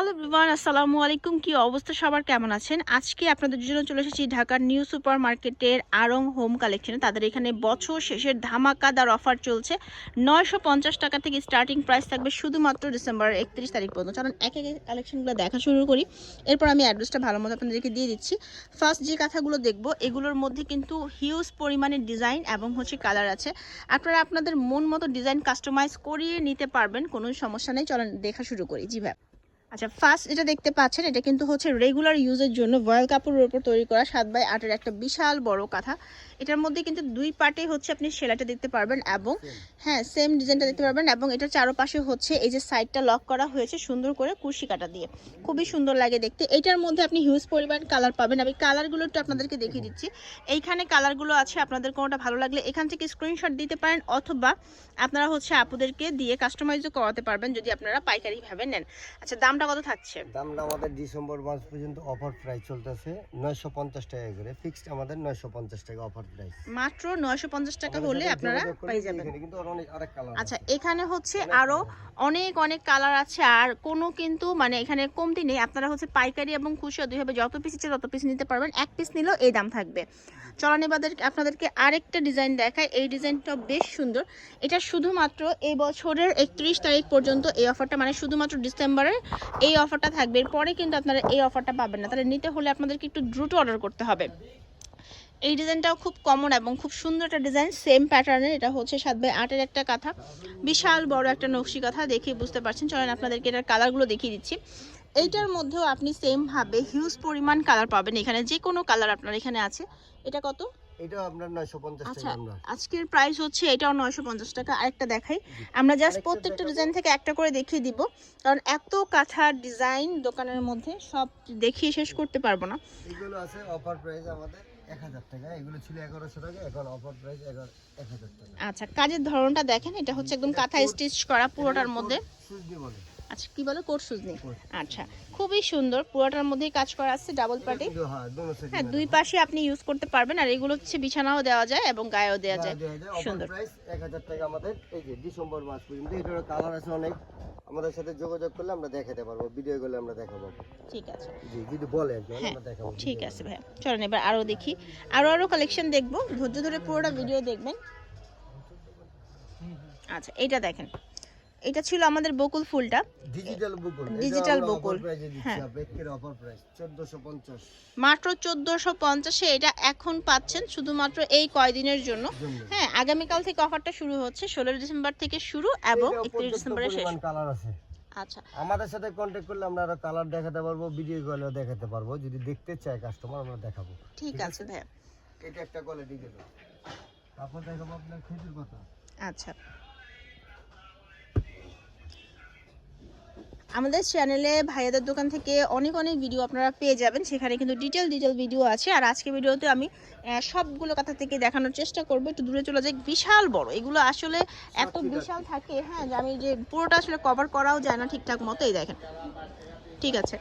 Hello বিমান আসসালামু আলাইকুম। কি অবস্থা? সবার কেমন আছেন? আজকে আপনাদের জন্য চলে এসেছি ঢাকার নিউ সুপার মার্কেটের আরং হোম কালেকশনে। তাদের এখানে বছর শেষের ধামাকাদার অফার চলছে। নয়শো পঞ্চাশ টাকা থেকে স্টার্টিং প্রাইস থাকবে শুধুমাত্র ডিসেম্বরের একত্রিশ তারিখ পর্যন্ত। চলুন এক এক কালেকশনগুলো দেখা শুরু করি। এরপর আমি অ্যাড্রেসটা ভালো মতো আপনাদেরকে দিয়ে দিচ্ছি। ফার্স্ট যে কাঁথাগুলো দেখব, এগুলোর মধ্যে কিন্তু হিউজ পরিমাণের ডিজাইন এবং হচ্ছে কালার আছে। আপনারা আপনাদের মন মতো ডিজাইন কাস্টমাইজ করিয়ে নিতে পারবেন, কোনো সমস্যা নেই। চলেন দেখা শুরু করি। জি ভাই। আচ্ছা ফার্স্ট এটা দেখতে পাচ্ছেন এটা কিন্তু হচ্ছে রেগুলার ইউজের জন্য ভয়েল কাপড়ের উপর তৈরি করা সাত বাই আটের একটা বিশাল বড় কাঁথা। এটার মধ্যে কিন্তু দুই পার্টে হচ্ছে আপনি সেলাইটা দেখতে পারবেন এবং হ্যাঁ সেম ডিজাইনটা দেখতে পারবেন এবং এটার চারপাশে হচ্ছে এই যে সাইডটা লক করা হয়েছে সুন্দর করে কুশি কাটা দিয়ে। খুবই সুন্দর লাগে দেখতে। এটার মধ্যে আপনি হিউজ পরিমাণ কালার পাবেন। আমি কালারগুলো একটু আপনাদেরকে দেখিয়ে দিচ্ছি। এইখানে কালারগুলো আছে আপনাদের কোনোটা ভালো লাগলে এখান থেকে স্ক্রিনশট দিতে পারেন অথবা আপনারা হচ্ছে আপুদেরকে দিয়ে কাস্টমাইজও করাতে পারবেন যদি আপনারা পাইকারি ভাবে নেন। আচ্ছা দামটা কত থাকছে? দামটা আমাদের ডিসেম্বর মাস পর্যন্ত অফার প্রাইস চলতেছে। নয়শো পঞ্চাশ টাকা করে। ফিক্সড আমাদের নয়শো পঞ্চাশ টাকা অফার প্রাইস মাত্র নয়শো পঞ্চাশ টাকা হলে আপনারা পেয়ে যাবেন। কিন্তু আরও অনেক আরেক কালার আচ্ছা এখানে হচ্ছে আরও অনেক অনেক কালার আছে। আর কোনো কিন্তু মানে এখানে কমতি নেই। আপনারা হচ্ছে পাইকারি এবং খুচরা দুইভাবে যত পিস ইচ্ছে তত পিস নিতে পারবেন। এক পিস নিলেও এই দাম থাকবে। চলান এবাদের আপনাদেরকে আরেকটা ডিজাইন দেখায় এই ডিজাইনটা বেশ সুন্দর। এটা শুধুমাত্র এই বছরের একত্রিশ তারিখ পর্যন্ত এই অফারটা মানে শুধুমাত্র ডিসেম্বরের এই অফারটা থাকবে। এরপরে কিন্তু আপনারা এই অফারটা পাবেন না। তাহলে নিতে হলে আপনাদেরকে একটু দ্রুত অর্ডার করতে হবে। এই ডিজাইনটাও খুব কমন এবং খুব সুন্দর একটা ডিজাইন সেম প্যাটার্নের এটা হচ্ছে সাত বাই আটের একটা কাঁথা। বিশাল বড় একটা নকশি কথা, দেখে বুঝতে পারছেন। চলেন আপনাদেরকে এটার কালারগুলো দেখিয়ে দিচ্ছি। এইটার মধ্যেও আপনি সেম ভাবে হিউজ পরিমাণ কালার পাবেন। এখানে যে কোনো কালার আপনার এখানে আছে। এটা কত? এটা আপনার নয়শো পঞ্চাশ আচ্ছা টাকা আমরা আজকের প্রাইস হচ্ছে এটাও নয়শো পঞ্চাশ টাকা। আরেকটা দেখাই। আমরা জাস্ট প্রত্যেকটা ডিজাইন থেকে একটা করে দেখিয়ে দিব। কারণ এত কাঁথার ডিজাইন দোকানের মধ্যে সব দেখিয়ে শেষ করতে পারব না। এগুলো আছে অফার প্রাইস আমাদের এক হাজার টাকা। এগুলো ছিল এগারোশো টাকা এখন অফার প্রাইস এগারো এক হাজার টাকা। আচ্ছা কাজের ধরনটা দেখেন। এটা হচ্ছে একদম কাঁথা স্টিচ করা পুরোটার মধ্যে। সুজনি বলে। আচ্ছা কি বলো? কোট সুজনি। আচ্ছা খুবই সুন্দর। পুরোটার মধ্যেই কাজ করা আছে ডাবল পার্টি হ্যাঁ হ্যাঁ দুই পাশে আপনি ইউজ করতে পারবেন আর এগুলো হচ্ছে বিছানাও দেওয়া যায় এবং গায়েও দেওয়া যায়। সুন্দর। প্রাইস এক হাজার টাকা আমাদের এই যে ডিসেম্বর মাস পর্যন্ত এটার কালার আছে অনেক। আমাদের সাথে যোগাযোগ করলে আমরা দেখাতে পারব ভিডিও করলে আমরা দেখাবো। ঠিক আছে। জি যদি বলেন তাহলে হ্যাঁ আমরা দেখাবো ঠিক আছে ভাইয়া। চলেন এবার আরও দেখি। আরও আরও কালেকশন দেখব। ধৈর্য ধরে পুরোটা ভিডিও দেখবেন। আচ্ছা এটা দেখেন। এটা ছিল আমাদের বকুল ফুলটা। ডিজিটাল বুকুল। অফার বুকুল, হ্যাঁ। অফার প্রাইস 1450 মাত্র চোদ্দোশো পঞ্চাশে এটা এখন পাচ্ছেন শুধুমাত্র এই কয়দিনের জন্য। হ্যাঁ আগামীকাল থেকে অফারটা শুরু হচ্ছে ষোলোই ডিসেম্বর থেকে শুরু এবং এটাও একত্রিশ পর্যাপ্ত শেষ। কালার আছে। আচ্ছা। আমাদের সাথে কন্ট্যাক্ট করলে আমরা আরও কালার দেখাতে পারব ভিডিও কলেও দেখাতে পারব। যদি দেখতে চায় কাস্টমার আমরা দেখাবো। ঠিক আছে ভাইয়া। এটা একটা কোয়ালিটি গেল। তারপর দেখাবো আপনার খেজুর পাতা আচ্ছা। আমাদের চ্যানেলে ভাইয়াদের দোকান থেকে অনেক অনেক ভিডিও আপনারা পেয়ে যাবেন। সেখানে কিন্তু ডিটেল ডিটেল ভিডিও আছে। আর আজকে ভিডিওতে আমি সবগুলো কথা থেকে দেখানোর চেষ্টা করব। একটু দূরে চলে যাই। বিশাল বড়। এগুলো আসলে এত বিশাল থাকে হ্যাঁ যে আমি যে পুরোটা আসলে কভার করাও যায় না ঠিকঠাক মতো। এই দেখেন। ঠিক আছে।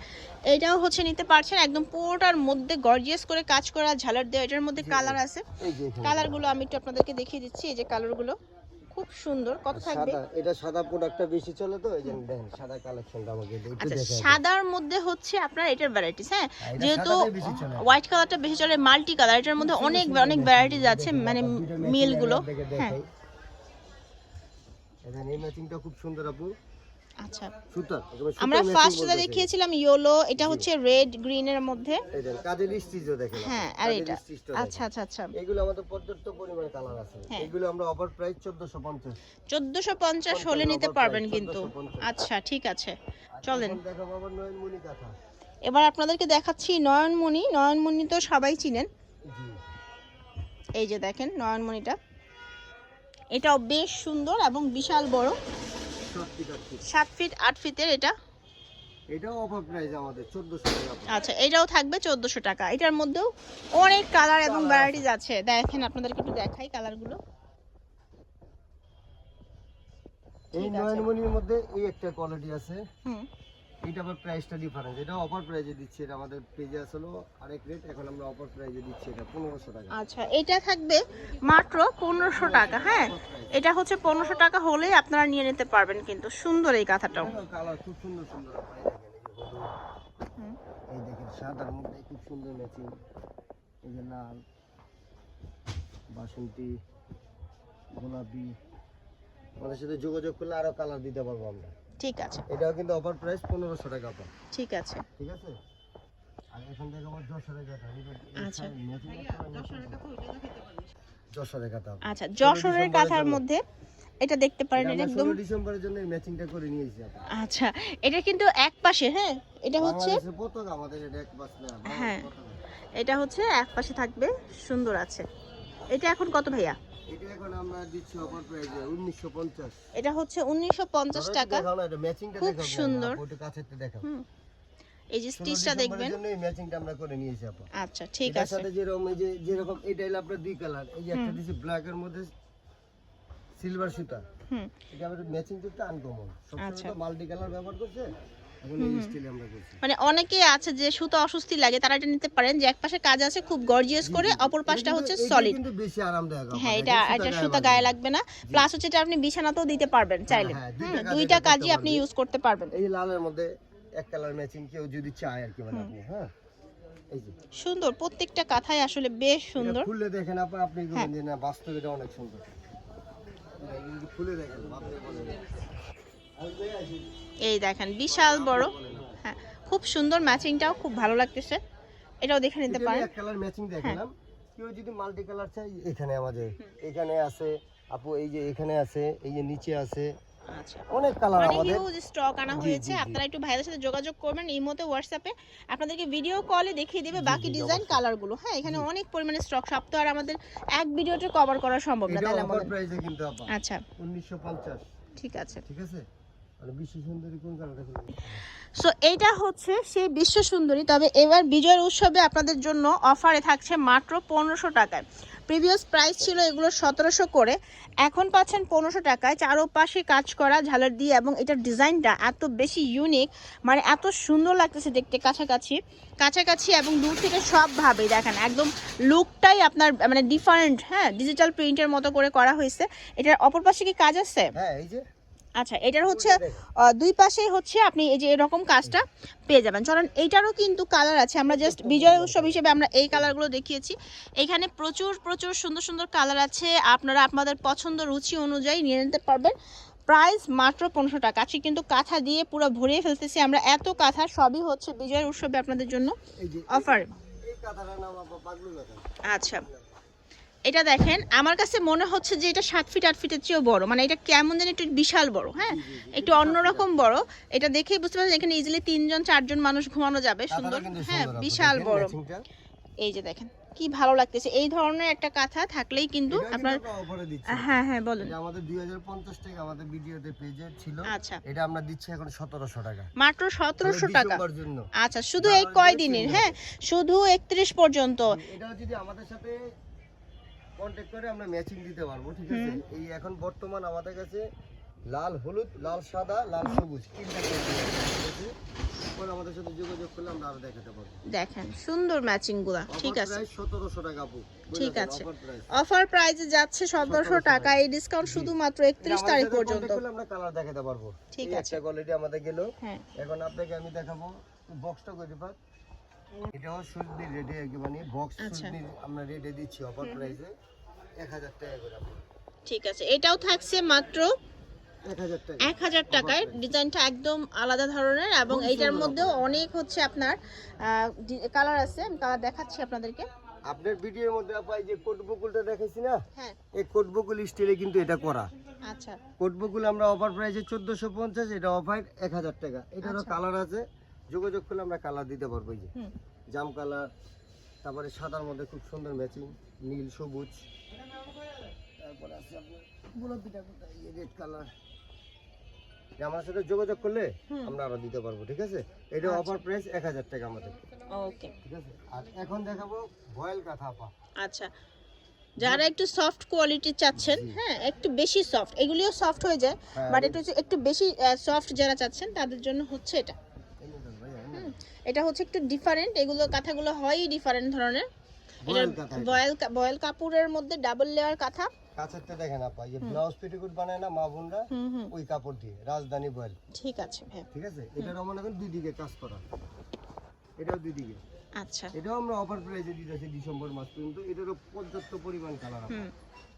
এটাও হচ্ছে নিতে পারছেন। একদম পুরোটার মধ্যে গর্জিয়াস করে কাজ করা ঝালার দেওয়া এটার মধ্যে কালার আছে। কালারগুলো আমি একটু আপনাদেরকে দেখিয়ে দিচ্ছি। এই যে কালারগুলো খুব সুন্দর কত থাকবে? এটা সাদা প্রোডাক্টটা বেশি চলে তো এই যে দেখেন সাদা কালেকশনটা আমাকে একটু আচ্ছা সাদার মধ্যে হচ্ছে আপনার এটার ভ্যারাইটিস হ্যাঁ? যেহেতু। হোয়াইট কালারটা বেশি চলে মাল্টি কালার এটার মধ্যে অনেক অনেক ভ্যারাইটিস আছে মানে মিলগুলো হ্যাঁ। দেখেন, এই ম্যাচিংটা খুব সুন্দর আপু। আচ্ছা। আমরা matching ফার্স্ট যেটা দেখিয়েছিলাম ইয়েলো এটা হচ্ছে রেড গ্রিনের মধ্যে। এই দেখেন, কাজের স্টিচও দেখেন হ্যাঁ আর এটা। আচ্ছা আচ্ছা আচ্ছা। এগুলো আমাদের পর্যাপ্ত পরিমাণে কালার আছে। হ্যাঁ। এগুলো আমরা অফার প্রাইস 1450 চোদ্দশো পঞ্চাশ হলে নিতে পারবেন কিন্তু। আচ্ছা ঠিক আছে। চলেন। এখন দেখাবো আবার নয়নমণি কাঁথা। এবার আপনাদেরকে দেখাচ্ছি নয়নমণি। নয়নমণি তো সবাই চিনেন। এই যে দেখেন নয়নমণিটা। এটাও বেশ সুন্দর এবং বিশাল বড়। সত্যি কাটছি সাত ফিট 8 ফিটের এটা? এটাও অফার প্রাইস আমাদের 1400 টাকা আচ্ছা এটাও থাকবে চোদ্দোশো টাকা। এটার মধ্যেও অনেক কালার এবং ভ্যারাইটিজ আছে। দেখেন আপনাদেরকে একটু দেখাই কালারগুলো এই নয়নমণির মধ্যে এই একটা কোয়ালিটি আছে। হুম। এটা আবার প্রাইসটা ডিফারেন্স এটা অফার দিচ্ছি এটা আমাদের পেজে আসলো আরেক রেট এখন আমরা অফার প্রাইসে দিচ্ছি এটা 1500 টাকা। আচ্ছা এটা থাকবে মাত্র পনেরোশো টাকা হ্যাঁ? এটা হচ্ছে পনেরোশো টাকা হলেই আপনারা নিয়ে নিতে পারবেন কিন্তু সুন্দর এই কাঁথাটাও কালার খুব সুন্দর সুন্দর দেখেন, এই হলুদ, সাদার মধ্যে খুব সুন্দর ম্যাচিং এই যে লাল বাসন্তী গোলাপি। আমাদের সাথে যোগাযোগ করলে আরও কালার দিতে পারব আমরা। ঠিক আছে। এটাও কিন্তু অফার প্রাইস পনেরোশো টাকা পাবো ঠিক আছে। ঠিক আছে? আর এখান থেকে আমার যশোরে কাটা আচ্ছা। যশোরে কাটা আচ্ছা যশোরের ডিসেম্বরের কাঁথার মধ্যে এটা দেখতে পারেন এটা একদম ডিসেম্বরের জন্য ম্যাচিংটা করে নিয়েছি আচ্ছা এটা কিন্তু এক পাশে হ্যাঁ? এটা হচ্ছে পতাকা আমাদের এটা এক পাশ হ্যাঁ। এটা হচ্ছে এক পাশে থাকবে সুন্দর আছে। এটা এখন কত ভাইয়া? এটা এখন আমরা দিচ্ছি অফার প্রাইসে উনিশশো পঞ্চাশ। এটা হচ্ছে উনিশশো পঞ্চাশ টাকা। খুব সুন্দর। ওটা দেখাও। এই যে স্টিচটা দেখবেন। জন্য ম্যাচিংটা আমরা করে নিয়েছি আপু। আচ্ছা ঠিক আছে। সাথে যেরকম এই যে যেরকম এটা হলো আপনার দুই কালার। এই যে একটা দিছি ব্ল্যাক এর মধ্যে সিলভার সুতা। হুম। এটা আমাদের ম্যাচিং করতে আনকমন সবসময়। তো মাল্টি কালার ব্যবহার করছে। মানে অনেকে আছে যে সুতো অস্বস্তি লাগে তারা এটা নিতে পারেন যে এক পাশে কাজ আছে খুব গর্জিয়াস করে অপর পাশটা হচ্ছে সলিড হ্যাঁ এটা এটা সুতা গায়ে লাগবে না। প্লাস হচ্ছে এটা আপনি বিছানাতেও দিতে পারবেন চাইলে। হ্যাঁ, দুইটা কাজই আপনি ইউজ করতে পারবেন। এই লালের মধ্যে এক কালার ম্যাচিং কেউ যদি চায় আর কি মানে আপনি হ্যাঁ? সুন্দর প্রত্যেকটা কাঁথাই আসলে বেশ সুন্দর। খুলে দেখেন আপা আপনি হ্যাঁ। বলেন যে না বাস্তবে এটা অনেক সুন্দর। খুলে দেখেন আপনি বলেন এই দেখেন বিশাল বড়। হ্যাঁ খুব সুন্দর ম্যাচিংটাও খুব ভালো লাগতেছে। এটাও দেখে নিতে পারেন। কালার ম্যাচিং দেখালাম। কেউ যদি মাল্টি কালার চাই এখানে আমাদের এখানে আছে। আপু এই যে এখানে আছে এই যে নিচে আছে। আচ্ছা। অনেক কালার আমাদের। হিউজ স্টক আনা হয়েছে। আপনারা একটু ভাইদের সাথে যোগাযোগ করবেন ইমোতে হোয়াটসঅ্যাপে আপনাদেরকে ভিডিও কলে দেখিয়ে দেবে বাকি ডিজাইন। কালারগুলো হ্যাঁ এখানে অনেক পরিমাণে স্টক সব তো আর আমাদের এক ভিডিওতে কভার করা সম্ভব না? প্রাইসে কিন্তু আপা। আচ্ছা। 1950 ঠিক আছে। ঠিক আছে? সো এইটা হচ্ছে সেই বিশ্ব সুন্দরী। তবে এবার বিজয়ের উৎসবে আপনাদের জন্য অফারে থাকছে মাত্র পনেরোশো টাকায়। প্রিভিয়াস প্রাইস ছিল এগুলো সতেরোশো করে। এখন পাচ্ছেন পনেরোশো টাকায়। চারোপাশে কাজ করা ঝালার দিয়ে এবং এটার ডিজাইনটা এত বেশি ইউনিক মানে এত সুন্দর লাগতেছে দেখতে কাছাকাছি। কাছাকাছি এবং দূর থেকে সবভাবে দেখেন একদম লুকটাই আপনার মানে ডিফারেন্ট হ্যাঁ ডিজিটাল প্রিন্টের মতো করে করা হয়েছে। এটার অপর পাশে কি কাজ আছে? হ্যাঁ এই যে আচ্ছা এটার হচ্ছে দুই পাশেই হচ্ছে আপনি এই যে এরকম কাজটা পেয়ে যাবেন। চলেন এইটারও কিন্তু কালার আছে। আমরা জাস্ট বিজয় উৎসব হিসেবে আমরা এই কালারগুলো দেখিয়েছি। এখানে প্রচুর প্রচুর সুন্দর সুন্দর কালার আছে। আপনারা আপনাদের পছন্দ রুচি অনুযায়ী নিয়ে নিতে পারবেন। প্রাইস মাত্র পনেরোশো টাকা। আজকে কিন্তু কাঁথা দিয়ে পুরো ভরিয়ে ফেলতেছি আমরা। এত কাঁথা সবই হচ্ছে বিজয়ের উৎসবে আপনাদের জন্য অফার আচ্ছা। এটা দেখেন আমার কাছে মনে হচ্ছে যে এটা সাত ফিট আট ফিটের চেয়েও বড়। মানে এটা কেমন যেন একটু বিশাল বড় হ্যাঁ? একটু অন্যরকম বড়। এটা দেখেই বুঝতে পারছেন এখানে ইজিলি তিনজন চারজন মানুষ ঘুমানো যাবে। সুন্দর হ্যাঁ বিশাল বড়। এই যে দেখেন কি ভালো লাগতেছে। এই ধরনের একটা কাঁথা থাকলেই কিন্তু আপনার হ্যাঁ হ্যাঁ বলেন। এটা আমাদের 2050 টাকা আমাদের ভিডিওতে পেজে ছিল। আচ্ছা। এটা আমরা দিচ্ছি এখন 1700 টাকা। মাত্র সতেরোশো তবে টাকা। ডিসেম্বর আচ্ছা শুধু এই কয় দিনের হ্যাঁ? শুধু একত্রিশ পর্যন্ত। এটা যদি আমাদের সাথে কন্ট্যাক্ট করে আমরা ম্যাচিং দিতে পারব ঠিক আছে? এই এখন বর্তমান আমাদের কাছে লাল হলুদ লাল সাদা লাল সবুজ তিনটা colour আছে। পরে আমাদের সাথে যোগাযোগ করলে আমরা আরও দেখাতে পারব। দেখেন সুন্দর ম্যাচিংগুলা ঠিক আছে। প্রাইস 1700 টাকা আপু। ঠিক আছে। অফার প্রাইস যাচ্ছে সতেরোশো 1700 টাকা এই ডিসকাউন্ট শুধুমাত্র একত্রিশ তারিখ পর্যন্ত। আমরা কালার দেখাতে পারব। ঠিক আছে। কোয়ালিটি আমাদের গেল। হ্যাঁ। এখন আপনাকে আমি দেখাবো বক্সটা করে দিবা এটাও সুজনি রেডি মানে বক্স আচ্ছা। সুজনি আমরা রেডি দিচ্ছি অফার প্রাইসে 1000 টাকা করে ঠিক আছে এটাও থাকছে মাত্র এক হাজার টাকায়। ডিজাইনটা একদম আলাদা ধরনের এবং এইটার মধ্যেও অনেক হচ্ছে আপনার কালার আছে আমি কালার দেখাচ্ছি আপনাদেরকে। আপনার ভিডিওর মধ্যে আপা এই যে কোট বকুলটা দেখাইছি না? হ্যাঁ। এই কোট বকুল স্টাইলে কিন্তু এটা করা। আচ্ছা। কোট বকুল আমরা অফার প্রাইসে 1450 এটা অফার 1000 টাকা। এটারও আচ্ছা। কালার আছে। যোগাযোগ করলে আমরা কালার দিতে পারব এই যে। জাম কালার তারপরে সাদার মধ্যে খুব সুন্দর ম্যাচিং নীল সবুজ। তারপরে আছে আপনার গোলাপিটা কোথায়? রেড কালার আমার সাথে যোগাযোগ করলে হুম। আমরা আরও দিতে পারব ঠিক আছে? এটা আচ্ছা। অফার প্রাইস এক হাজার টাকা আমাদের। ওকে। ঠিক আছে? আর এখন দেখাবো আচ্ছা। যারা একটু সফট কোয়ালিটি চাচ্ছেন হ্যাঁ একটু বেশি সফট এগুলিও সফট হয়ে যায় হ্যাঁ, বাট আমি- একটু বেশি সফট যারা চাচ্ছেন তাদের জন্য হচ্ছে এটা। এটা হচ্ছে একটু ডিফারেন্ট এগুলো কাঁথাগুলো হয়ই ডিফারেন্ট ধরনের। বয়েল বয়েল কাপড়ের মধ্যে ডাবল লেয়ার কাঁথা। কাঁচারটা দেখেন আপা এই যে ব্লাউজ পেটিকোট বানায় না মা বোনরা হুম হুম। ওই কাপড় দিয়ে রাজধানী বয়েল ঠিক আছে হ্যাঁ ঠিক আছে? এটার মনে করেন দুই দিকে কাজ করা। এটাও দুই দিকে। আচ্ছা। এটাও আমরা অফার প্রাইসে দিতেছি ডিসেম্বর মাস পর্যন্ত। এটারও পর্যাপ্ত পরিমাণ কালার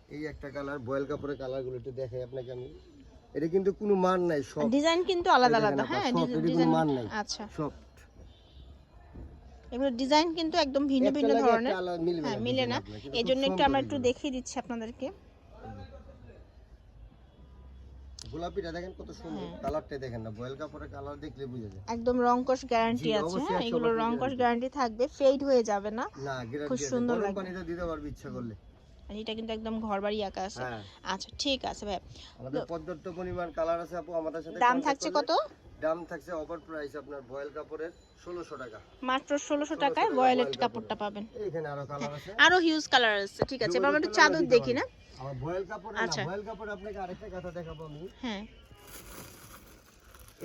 এই একটা কালার বয়েল কাপড়ের একটু দেখাই আপনাকে আমি। এটা কিন্তু কোনো মান নাই সব। ডিজাইন কিন্তু আলাদা আলাদা হ্যাঁ কোনো ডিজাইন মান নাই। আচ্ছা। সব। এগুলো ডিজাইন কিন্তু একদম ভিন্ন ভিন্ন ধরনের। হ্যাঁ মিলে না। এই জন্য একটু আমরা একটু দেখিয়ে দিচ্ছি আপনাদেরকে। গোলাপিটা দেখেন কত সুন্দর। কালারটা দেখেন না বয়েল কাপড়ের কালার দেখলে বুঝা যায়। একদম রংকশ গ্যারান্টি আছে হ্যাঁ এগুলো রংকশ গ্যারান্টি থাকবে ফেড হয়ে যাবে না। খুব সুন্দর লাগবে। দিতে পারবে ইচ্ছা করলে। আর এটা কিন্তু একদম আঁকা আছে। হ্যাঁ। আচ্ছা ঠিক আছে ভাই। আমাদের পর্যাপ্ত পরিমাণ কালার আছে আপু আমাদের সাথে দাম থাকছে কত? দাম থাকছে অফার প্রাইস আপনার বয়েল কাপড়ের ষোলোশো টাকা। মাত্র 1600 টাকায় টাকা বয়েলেট কাপড়টা পাবেন। এইখানে আরও কালার আছে। আরও হিউজ কালার আছে ঠিক আছে। এবার আমরা একটু চাদর দেখি না? আমার বয়েল কাপড় না আচ্ছা। বয়েল কাপড় আপনাকে আরেকটা কথা দেখাবো আমি। হ্যাঁ।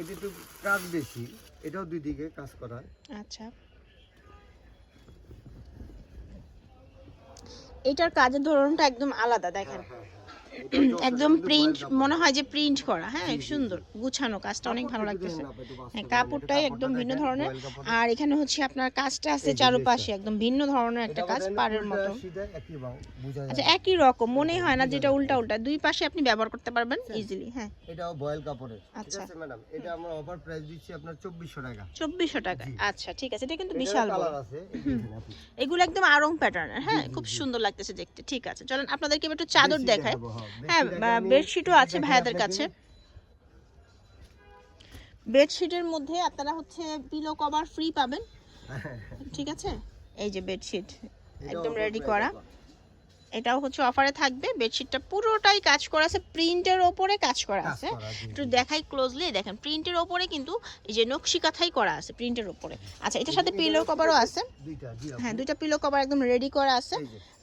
এটা একটু কাজ বেশি এটাও দুই দিকে কাজ করা। আচ্ছা। এটার কাজের ধরনটা একদম আলাদা দেখেন। হ্যাঁ, হ্যাঁ। একদম প্রিন্ট মনে হয় যে প্রিন্ট করা হ্যাঁ সুন্দর গুছানো কাজটা অনেক ভালো লাগতেছে। হ্যাঁ কাপড়টাই একদম ভিন্ন ধরনের। আর এখানে হচ্ছে আপনার কাজটা আছে চারপাশে একদম ভিন্ন ধরনের একটা কাজ পাড়ের মতো আচ্ছা একই রকম মনে হয় না যেটা উল্টা উল্টা দুই পাশে আপনি ব্যবহার করতে পারবেন ইজিলি হ্যাঁ। এটাও বয়েল কাপড়ের ঠিক আচ্ছা। আছে ম্যাডাম এটা আমরা অফার প্রাইস দিচ্ছি আপনার চব্বিশশো টাকা। চব্বিশশো টাকা আচ্ছা ঠিক আছে এটা কিন্তু বিশাল বড়। কালার আছে। এগুলো একদম আরং প্যাটার্নের হ্যাঁ খুব সুন্দর লাগতেছে দেখতে ঠিক আছে। চলেন আপনাদেরকে একটু চাদর দেখায় দেখাবো, হ্যাঁ বেডশিটও আছে ভাইয়াদের কাছে। বেডশিটের মধ্যে আপনারা হচ্ছে পিলো কভার ফ্রি পাবেন। ঠিক আছে? এই যে বেডশিট একদম রেডি করা। এটাও হচ্ছে অফারে থাকবে। বেডশিটটা পুরোটাই কাজ করা আছে প্রিন্টের ওপরে কাজ করা আছে। একটু দেখাই ক্লোজলি দেখেন প্রিন্টের ওপরে কিন্তু এই যে নকশি কাঁথাই করা আছে প্রিন্টের ওপরে। আচ্ছা এটার সাথে পিলো কভারও আছে। হ্যাঁ দুইটা পিলো কভার একদম রেডি করা আছে।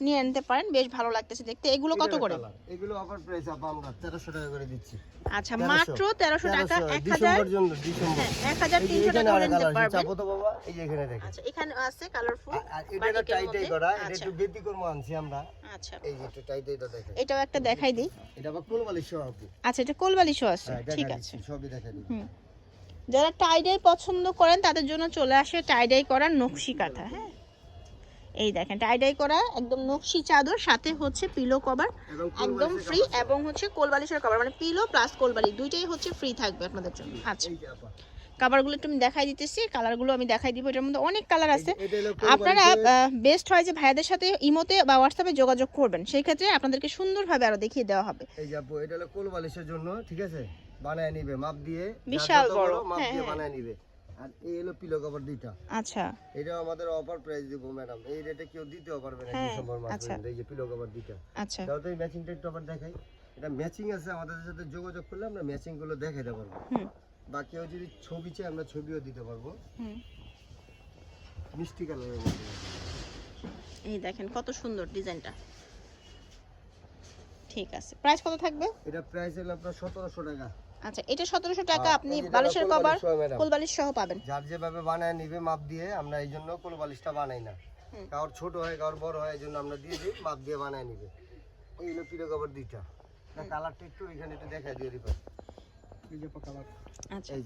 নিয়ে নিতে পারেন বেশ ভালো লাগতেছে দেখতে। এগুলো কত করে? এগুলো অফার প্রাইস আপা আমরা 1300 টাকা করে দিচ্ছি। আচ্ছা মাত্র তেরোশো টাকা 1300 এক হাজার ডিসেম্বর জন্য ডিসেম্বর। হ্যাঁ টাকা করে নিতে পারবেন চাপো তো বাবা এই যে এখানে দেখেন। আচ্ছা এখানে আছে কালারফুল আর- এটা টাইটাই করা এটা আচ্ছা। একটু ব্যতিক্রম আনছি আমরা। আচ্ছা। এই যে একটু টাইটাইটা দেখেন এটাও একটা দেখাই দিই। এটা আবার কোলবালিশ সহ আপু আচ্ছা এটা কোলবালিশও আছে হ্যাঁ, ঠিক আছে। সবই যারা টাইডাই পছন্দ করেন তাদের জন্য চলে আসে টাইডাই করা নকশি কাঁথা হ্যাঁ। এই দেখেন টাইডাই করা একদম নকশি চাদর সাথে হচ্ছে পিলো কভার একদম ফ্রি এবং হচ্ছে কোলবালিশের কভার মানে পিলো প্লাস কোলবালিশ দুইটাই হচ্ছে ফ্রি থাকবে আপনাদের জন্য। আচ্ছা। কাভারগুলো একটু আমি দেখাই দিতেছি কালারগুলো আমি দেখাই দিব এটার মধ্যে অনেক কালার আছে। আপনারা বেস্ট হয় যে ভাইয়াদের সাথে ইমোতে বা হোয়াটসঅ্যাপে যোগাযোগ করবেন সেই ক্ষেত্রে আপনাদেরকে সুন্দরভাবে আরও দেখিয়ে দেওয়া হবে। এই যে আপু এটা হলো কোলবালিশের জন্য ঠিক আছে? বানায় নিবে মাপ দিয়ে বিশাল বড়, মাপ দিয়ে হ্যাঁ। বানায় নিবে। আর এই হলো পিলো কভার দুইটা। আচ্ছা। এটা আমাদের অফার প্রাইস দিব ম্যাডাম এই রেটে কেউ দিতেও পারবে না হ্যাঁ, ডিসেম্বর মাস আচ্ছা। এই যে পিলো কভার দুইটা। আচ্ছা। তাও তো এই ম্যাচিংটা একটু আবার দেখাই। এটা ম্যাচিং আছে আমাদের সাথে যোগাযোগ করলে আমরা ম্যাচিংগুলো দেখাইতে পারব। হুম। বা কেউ যদি ছবি চাই আমরা ছবিও দিতে পারব। মিষ্টি কালারের মধ্যে। এই দেখেন কত সুন্দর ডিজাইনটা। ঠিক আছে। প্রাইস কত থাকবে? এটা প্রাইস হলো আপনার সতেরোশো টাকা। আচ্ছা এটা সতেরোশো টাকা হ্যাঁ, আপনি এই যে এটা বালিশের কভার madam। কোলবালিশ সহ পাবেন। যার যেভাবে বানায় নিবে মাপ দিয়ে আমরা এই জন্য কোনো বালিশটা বানাই না। কারোর ছোট হয় কারোর বড় হয় এই জন্য আমরা দিয়ে দিই মাপ দিয়ে বানায় নিবে। এই হলো পিলো কভার দুইটা। কালারটা একটু এখানে একটু দেখা দিয়ে কালার আচ্ছা। এই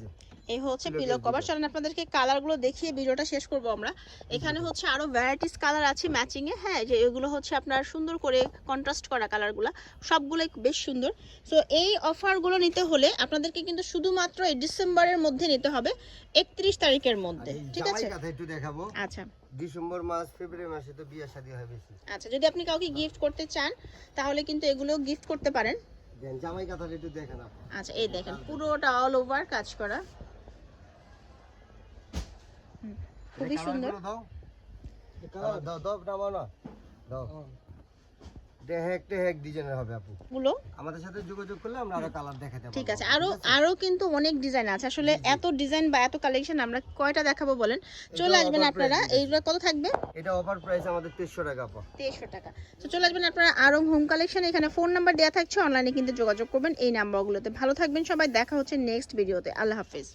এই হচ্ছে পিলো কভার চলেন আপনাদেরকে কালারগুলো দেখিয়ে ভিডিওটা শেষ করব আমরা। এখানে হচ্ছে আরও ভ্যারাইটিস কালার আছে ম্যাচিং এ। হ্যাঁ যে এগুলো হচ্ছে আপনার সুন্দর করে কন্ট্রাস্ট করা কালারগুলো সবগুলোই বেশ সুন্দর। সো এই অফারগুলো নিতে হলে আপনাদেরকে কিন্তু শুধুমাত্র এই ডিসেম্বরের মধ্যে নিতে হবে একত্রিশ তারিখের মধ্যে। ঠিক আছে? একটু দেখাবো। আচ্ছা। ডিসেম্বর মাস ফেব্রুয়ারি মাসে তো বিয়ে শাদী হয় বেশি। আচ্ছা যদি আপনি কাউকে গিফট করতে চান তাহলে কিন্তু এগুলো গিফট করতে পারেন। দেন জামাই কাঁথাটা একটু দেখেন আপনি। আচ্ছা এই দেখেন পুরোটা অল ওভার কাজ করা। খুবই সুন্দর। দাও। দাও দাও দাও। দাও টেহেক ডিজাইনের হবে আপু। গুলো আমাদের সাথে যোগাযোগ করলে আমরা আরও কালার দেখাতে পারব। ঠিক আছে আরও আরও কিন্তু অনেক ডিজাইন আছে। আসলে এত ডিজাইন বা এত কালেকশন আমরা কয়টা দেখাবো বলেন? চলে আসবেন আপনারা। এইগুলো কত থাকবে? এটা অফার প্রাইস আমাদের 300 টাকা আপা। তেইশশো টাকা। তো চলে আসবেন আপনারা আরং হোম কালেকশন এখানে ফোন নাম্বার দেওয়া থাকছে অনলাইনে কিন্তু যোগাযোগ করবেন। এই নাম্বারগুলোতে ভালো থাকবেন সবাই। দেখা হচ্ছে নেক্সট ভিডিওতে আল্লাহ হাফিজ।